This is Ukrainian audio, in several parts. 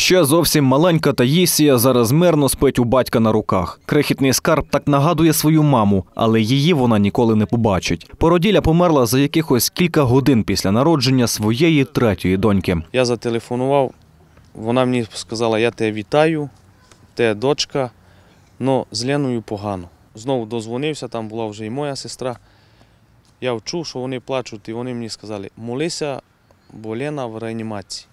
Ще зовсім маленька Таїсія зараз мирно спить у батька на руках. Крихітний скарб так нагадує свою маму, але її вона ніколи не побачить. Породіля померла за якихось кілька годин після народження своєї третьої доньки. Я зателефонував, вона мені сказала, я тебе вітаю, те дочка, але з Леною погано. Знову дозвонився, там була вже і моя сестра. Я вчув, що вони плачуть, і вони мені сказали, молися, бо Лена в реанімації.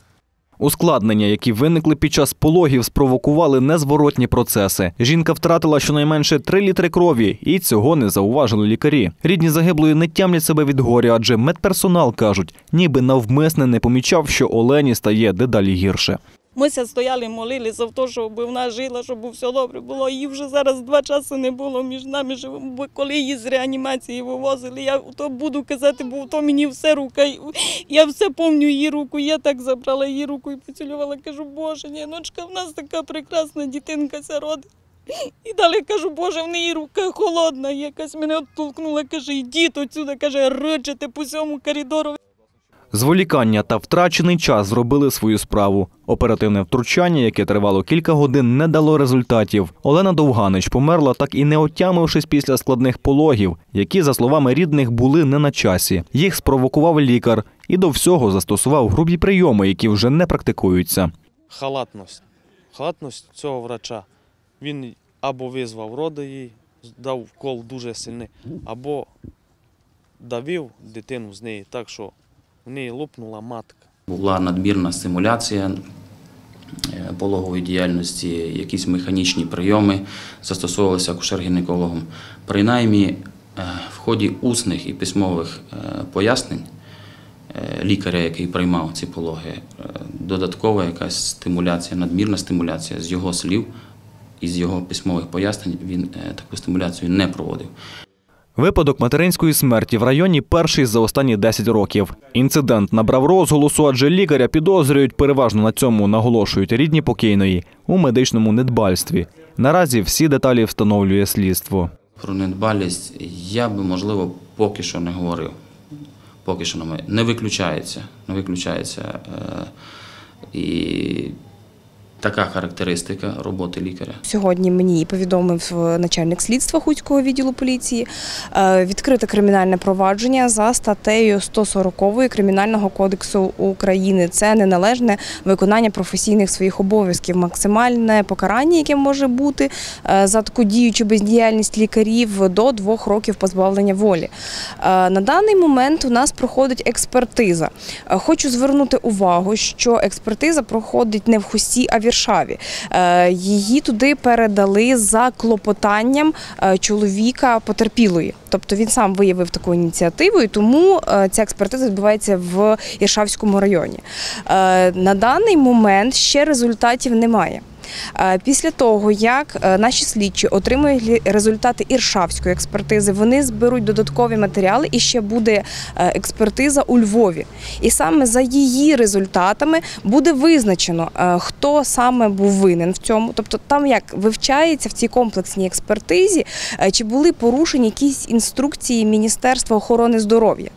Ускладнення, які виникли під час пологів, спровокували незворотні процеси. Жінка втратила щонайменше 3 літри крові, і цього не зауважили лікарі. Рідні загиблої не тямлять себе від горя, адже медперсонал кажуть, ніби навмисне не помічав, що Олені стає дедалі гірше. Ми ся стояли, молилися в те, щоб вона жила, щоб все добре було. Її вже зараз два часи не було між нами. бо Коли її з реанімації вивозили, я то буду казати, бо то мені все рука. Я все пам'ятаю її руку. Я так забрала її руку і поцілювала. Кажу, Боже, ніночка, в нас така прекрасна дитинка ся родить. І далі кажу, Боже, в неї рука холодна. Якась мене оттолкнула, каже, йдіть отсюди, каже, ричите по всьому коридору. Зволікання та втрачений час зробили свою справу. Оперативне втручання, яке тривало кілька годин, не дало результатів. Олена Довганич померла, так і не отямившись після складних пологів, які, за словами рідних, були не на часі. Їх спровокував лікар і до всього застосував грубі прийоми, які вже не практикуються. Халатність. Халатність цього врача. Він або визвав роди їй, дав вкол дуже сильний, або давив дитину з неї так, що в неї лопнула матка. Була надмірна стимуляція е, пологової діяльності, якісь механічні прийоми застосовувалися акушер-гінекологом. Принаймні, е, в ході усних і письмових е, пояснень лікаря, який приймав ці пологи, додаткова якась стимуляція, надмірна стимуляція з його слів і з його письмових пояснень він таку стимуляцію не проводив. Випадок материнської смерті в районі перший за останні 10 років. Інцидент набрав розголосу, адже лікаря підозрюють переважно на цьому наголошують рідні покійної у медичному недбальстві. Наразі всі деталі встановлює слідство. Про недбалість я би, можливо, поки що не говорив. Поки що не виключається. Не виключається. Е, і така характеристика роботи лікаря. Сьогодні мені повідомив е, начальник слідства Хуцького відділу поліції е, відкрите кримінальне провадження за статтею 140 Кримінального кодексу України. Це неналежне виконання професійних своїх обов'язків, максимальне покарання, яке може бути е, за таку дію чи бездіяльність лікарів до двох років позбавлення волі. На даний момент у нас проходить експертиза. Хочу звернути увагу, що експертиза проходить не в Хусті, а в Віршаві. Е, Її туди передали за клопотанням е, чоловіка потерпілої. Тобто він сам виявив таку ініціативу, і тому е, ця експертиза відбувається в Іршавському районі. На даний момент ще результатів немає. Е, Після того, як е, наші слідчі отримують результати іршавської експертизи, вони зберуть додаткові матеріали і ще буде е, експертиза у Львові. І саме за її результатами буде визначено, хто саме був винен в цьому. Тобто, там як вивчається в цій комплексній експертизі, чи були порушені якісь інструкції Міністерства охорони здоров'я.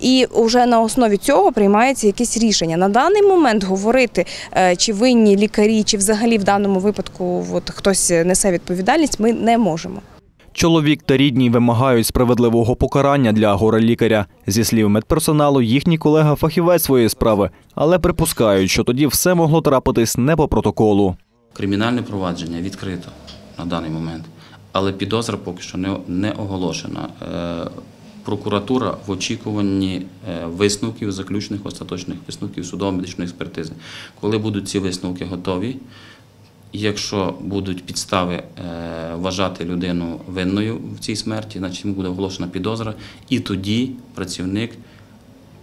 І вже на основі цього приймається якесь рішення. На даний момент говорити, е, чи винні лікарі, чи взагалі в даному випадку от, хтось несе відповідальність, ми не можемо. Чоловік та рідні вимагають справедливого покарання для горе-лікаря. Зі слів медперсоналу, їхній колега фахівець своєї справи, але припускають, що тоді все могло трапитись не по протоколу. Кримінальне провадження відкрито на даний момент, але підозра поки що не, не оголошена. Прокуратура в очікуванні е, висновків, заключних остаточних висновків судово-медичної експертизи. Коли будуть ці висновки готові, якщо будуть підстави е, вважати людину винною в цій смерті, значить йому буде оголошена підозра, і тоді працівник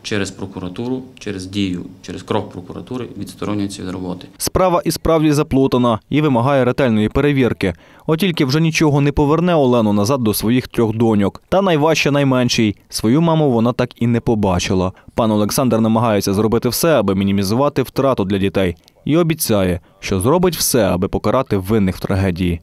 через прокуратуру, через дію, через крок прокуратури відсторонюється від роботи. Справа і справді заплутана і вимагає ретельної перевірки. От тільки вже нічого не поверне Олену назад до своїх трьох доньок. Та найважче найменшій. Свою маму вона так і не побачила. Пан Олександр намагається зробити все, аби мінімізувати втрату для дітей, і обіцяє, що зробить все, аби покарати винних в трагедії.